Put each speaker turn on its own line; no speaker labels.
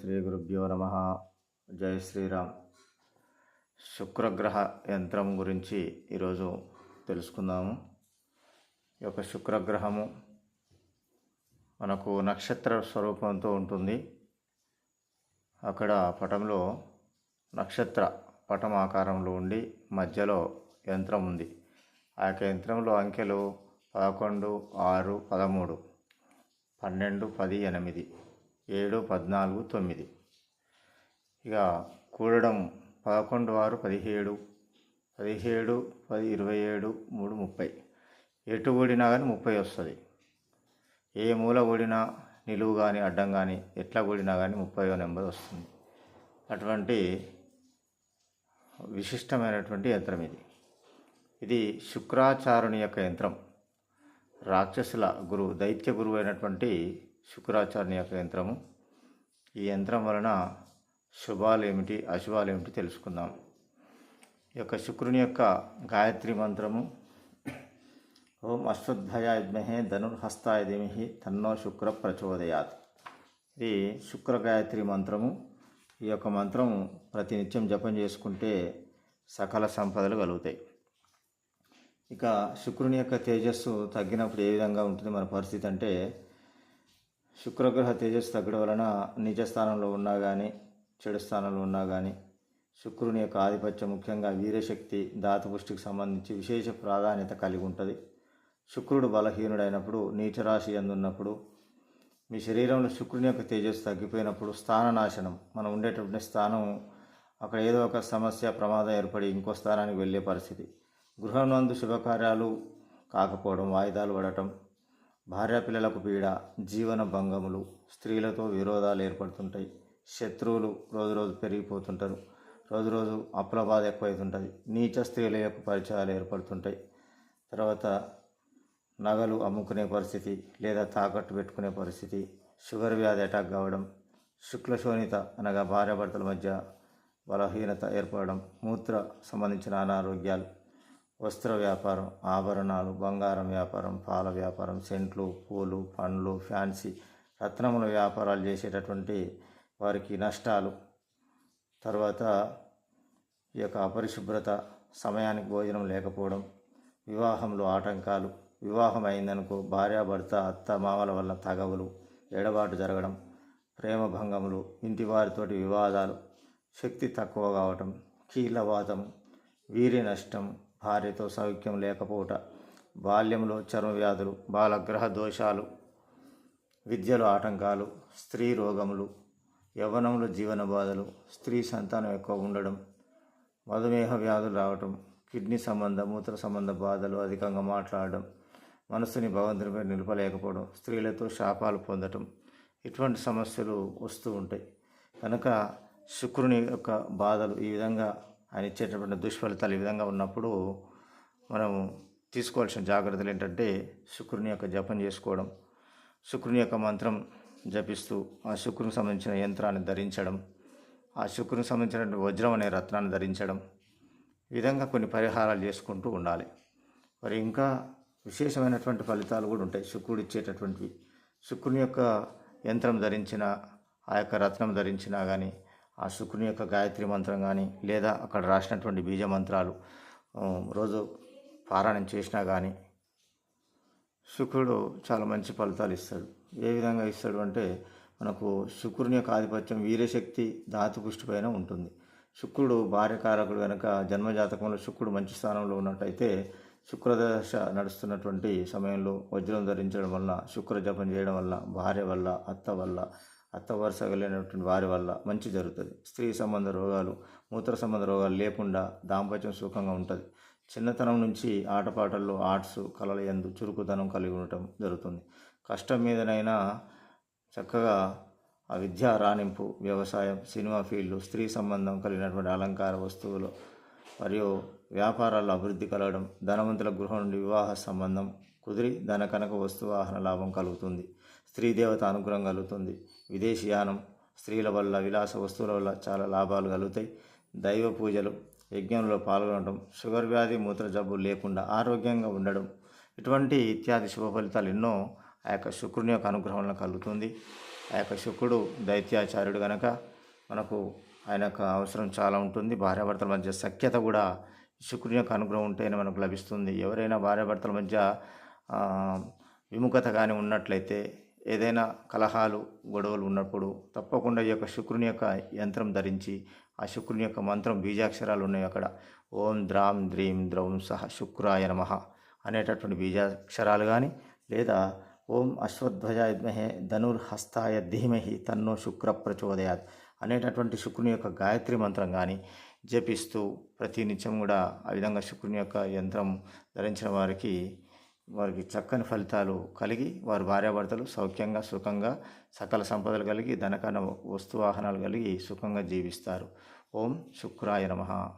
శ్రీ గురుభ్యో నమ. జై శ్రీరామ్. శుక్రగ్రహ యంత్రం గురించి ఈరోజు తెలుసుకుందాము. ఈ యొక్క శుక్రగ్రహము మనకు నక్షత్ర స్వరూపంతో ఉంటుంది. అక్కడ పటంలో నక్షత్ర పటం ఆకారంలో ఉండి మధ్యలో యంత్రం ఉంది. ఆ యొక్క యంత్రంలో అంకెలు పదకొండు ఆరు పదమూడు పన్నెండు పది ఎనిమిది ఏడు పద్నాలుగు తొమ్మిది. ఇక కూడడం పదకొండు ఆరు పదిహేడు పదిహేడు పది ఇరవై ఏడు మూడు ముప్పై. ఎటు ఓడినా కానీ ముప్పై వస్తుంది. ఏ మూల ఓడినా నిలువు కానీ అడ్డం కానీ ఎట్లా కూడినా కానీ ముప్పై నెంబర్ వస్తుంది. అటువంటి విశిష్టమైనటువంటి యంత్రం ఇది. ఇది శుక్రాచారుని యొక్క యంత్రం. రాక్షసుల గురువు దైత్య గురువు అయినటువంటి శుక్రాచార్యుని యొక్క యంత్రము. ఈ యంత్రం వలన శుభాలు ఏమిటి అశుభాలు ఏమిటి తెలుసుకుందాం. ఈ యొక్క శుక్రుని యొక్క గాయత్రి మంత్రము. ఓం అశ్వత్థయ విద్మహే ధనుర్హస్తాయ ధీమహి తన్నో శుక్ర ప్రచోదయాత్. ఇది శుక్ర గాయత్రి మంత్రము. ఈ యొక్క మంత్రం ప్రతినిత్యం జపం చేసుకుంటే సకల సంపదలు కలుగుతాయి. ఇక శుక్రుని యొక్క తేజస్సు తగ్గినప్పుడు ఏ విధంగా ఉంటుంది మన పరిస్థితి అంటే శుక్రగ్రహ తేజస్సు తగ్గడం వలన నిజస్థానంలో ఉన్నా కానీ చెడు స్థానంలో ఉన్నా కానీ శుక్రుని యొక్క ఆధిపత్యం ముఖ్యంగా వీరశక్తి దాతపుష్టికి సంబంధించి విశేష ప్రాధాన్యత కలిగి ఉంటుంది. శుక్రుడు బలహీనుడైనప్పుడు నీచరాశి అందున్నప్పుడు మీ శరీరంలో శుక్రుని యొక్క తేజస్సు తగ్గిపోయినప్పుడు స్థాన నాశనం మనం ఉండేటటువంటి స్థానం అక్కడ ఏదో ఒక సమస్య ప్రమాదం ఏర్పడి ఇంకో స్థానానికి వెళ్ళే పరిస్థితి. గృహం నందు శుభకార్యాలు కాకపోవడం వాయిదాలు పడటం భార్యాపిల్లలకు పీడ జీవన భంగములు స్త్రీలతో విరోధాలు ఏర్పడుతుంటాయి. శత్రువులు రోజు రోజు పెరిగిపోతుంటారు. రోజు రోజు అప్పుల బాధ ఎక్కువైతుంటుంది. నీచ స్త్రీల యొక్క పరిచయాలు ఏర్పడుతుంటాయి. తర్వాత నగలు అమ్ముకునే పరిస్థితి లేదా తాకట్టు పెట్టుకునే పరిస్థితి షుగర్ వ్యాధి అటాక్ కావడం శుక్లశోణిత అనగా భార్యాభర్తల మధ్య బలహీనత ఏర్పడడం మూత్ర సంబంధించిన అనారోగ్యాలు వస్త్ర వ్యాపారం ఆభరణాలు బంగారం వ్యాపారం పాల వ్యాపారం సెంట్లు పూలు పండ్లు ఫ్యాన్సీ రత్నముల వ్యాపారాలు చేసేటటువంటి వారికి నష్టాలు. తర్వాత ఈ యొక్క అపరిశుభ్రత సమయానికి భోజనం లేకపోవడం వివాహంలో ఆటంకాలు వివాహం అయిందనుకో భార్యాభర్త అత్త మామల వల్ల తగవులు ఎడబాటు జరగడం ప్రేమ భంగములు ఇంటి వారితోటి వివాదాలు శక్తి తక్కువ కావటం కీలవాతం వీర్య నష్టం భార్యతో సౌఖ్యం లేకపోవట బాల్యంలో చర్మ వ్యాధులు బాలగ్రహ దోషాలు విద్యలో ఆటంకాలు స్త్రీ రోగములు యవ్వనంలో జీవన బాధలు స్త్రీ సంతానం ఎక్కువ ఉండడం మధుమేహ వ్యాధులు రావటం కిడ్నీ సంబంధ మూత్ర సంబంధ బాధలు అధికంగా మాట్లాడడం మనసుని భగవంతునిపై నిలపలేకపోవడం స్త్రీలతో శాపాలు పొందటం ఇటువంటి సమస్యలు వస్తూ ఉంటాయి. కనుక శుక్రుని యొక్క బాధలు ఈ విధంగా ఆయన ఇచ్చేటటువంటి దుష్ఫలితాలు ఈ విధంగా ఉన్నప్పుడు మనం తీసుకోవాల్సిన జాగ్రత్తలు ఏంటంటే శుక్రుని యొక్క జపం చేసుకోవడం. శుక్రుని యొక్క మంత్రం జపిస్తూ ఆ శుక్రునికి సంబంధించిన యంత్రాన్ని ధరించడం. ఆ శుక్రునికి సంబంధించిన వజ్రం అనే రత్నాన్ని ధరించడం. ఈ విధంగా కొన్ని పరిహారాలు చేసుకుంటూ ఉండాలి. మరి ఇంకా విశేషమైనటువంటి ఫలితాలు కూడా ఉంటాయి. శుక్రుడు ఇచ్చేటటువంటివి. శుక్రుని యొక్క యంత్రం ధరించిన ఆ యొక్క రత్నం ధరించినా కానీ ఆ శుక్రుని యొక్క గాయత్రి మంత్రం కానీ లేదా అక్కడ రాసినటువంటి బీజ మంత్రాలు రోజు పారాయణం చేసినా కానీ శుక్రుడు చాలా మంచి ఫలితాలు ఇస్తాడు. ఏ విధంగా ఇస్తాడు అంటే మనకు శుక్రుని యొక్క ఆధిపత్యం వీరశక్తి ధాతుపుష్టి పైన ఉంటుంది. శుక్రుడు భార్యకారకుడు కనుక జన్మజాతకంలో శుక్రుడు మంచి స్థానంలో ఉన్నట్టయితే శుక్రదశ నడుస్తున్నటువంటి సమయంలో వజ్రం ధరించడం వల్ల శుక్ర జపం చేయడం వల్ల భార్య వల్ల అత్త వల్ల అత్త వరుస కలిగినటువంటి వారి వల్ల మంచి జరుగుతుంది. స్త్రీ సంబంధ రోగాలు మూత్ర సంబంధ రోగాలు లేకుండా దాంపత్యం సుఖంగా ఉంటుంది. చిన్నతనం నుంచి ఆటపాటల్లో ఆర్ట్స్ కళల ఎందు చురుకుతనం కలిగి ఉండటం జరుగుతుంది. కష్టం మీదనైనా చక్కగా ఆ విద్యా రాణింపు వ్యవసాయం సినిమా ఫీల్డ్ స్త్రీ సంబంధం కలిగినటువంటి అలంకార వస్తువులు మరియు వ్యాపారాల్లో అభివృద్ధి కలగడం ధనవంతుల గృహం నుండి వివాహ సంబంధం కుదిరి ధన కనక వస్తువాహన లాభం కలుగుతుంది. స్త్రీ దేవత అనుగ్రహం కలుగుతుంది. విదేశీయానం స్త్రీల వల్ల విలాస వస్తువుల వల్ల చాలా లాభాలు కలుగుతాయి. దైవ పూజలు యజ్ఞంలో పాల్గొనడం షుగర్ వ్యాధి మూత్ర జబ్బు లేకుండా ఆరోగ్యంగా ఉండడం ఇటువంటి ఇత్యాది శుభ ఫలితాలు ఎన్నో ఆ యొక్క శుక్రుని యొక్క అనుగ్రహం కలుగుతుంది. ఆ యొక్క శుక్రుడు దైత్యాచార్యుడు కనుక మనకు ఆయన యొక్క అవసరం చాలా ఉంటుంది. భార్యాభర్తల మధ్య సఖ్యత కూడా శుక్రుని యొక్క అనుగ్రహం ఉంటేనే మనకు లభిస్తుంది. ఎవరైనా భార్యాభర్తల మధ్య విముఖత కానీ ఉన్నట్లయితే ఏదైనా కలహాలు గొడవలు ఉన్నప్పుడు తప్పకుండా ఈ యొక్క శుక్రుని యొక్క యంత్రం ధరించి ఆ శుక్రుని యొక్క మంత్రం బీజాక్షరాలు ఉన్నాయి అక్కడ. ఓం ద్రాం ద్రీం ద్రౌం సహ శుక్రాయ నమః అనేటటువంటి బీజాక్షరాలు కానీ లేదా ఓం అశ్వధ్వజాయ విద్మహే ధనుర్హస్తాయ ధీమహి తన్నో శుక్ర ప్రచోదయాత్ అనేటటువంటి శుక్రుని యొక్క గాయత్రి మంత్రం కానీ జపిస్తూ ప్రతి నిత్యం కూడా ఆ విధంగా శుక్రుని యొక్క యంత్రం ధరించిన వారికి వారికి చక్కని ఫలితాలు కలిగి వారి భార్యాభర్తలు సౌఖ్యంగా సుఖంగా సకల సంపదలు కలిగి ధనకన వస్తువాహనాలు కలిగి సుఖంగా జీవిస్తారు. ఓం శుక్రాయ నమ.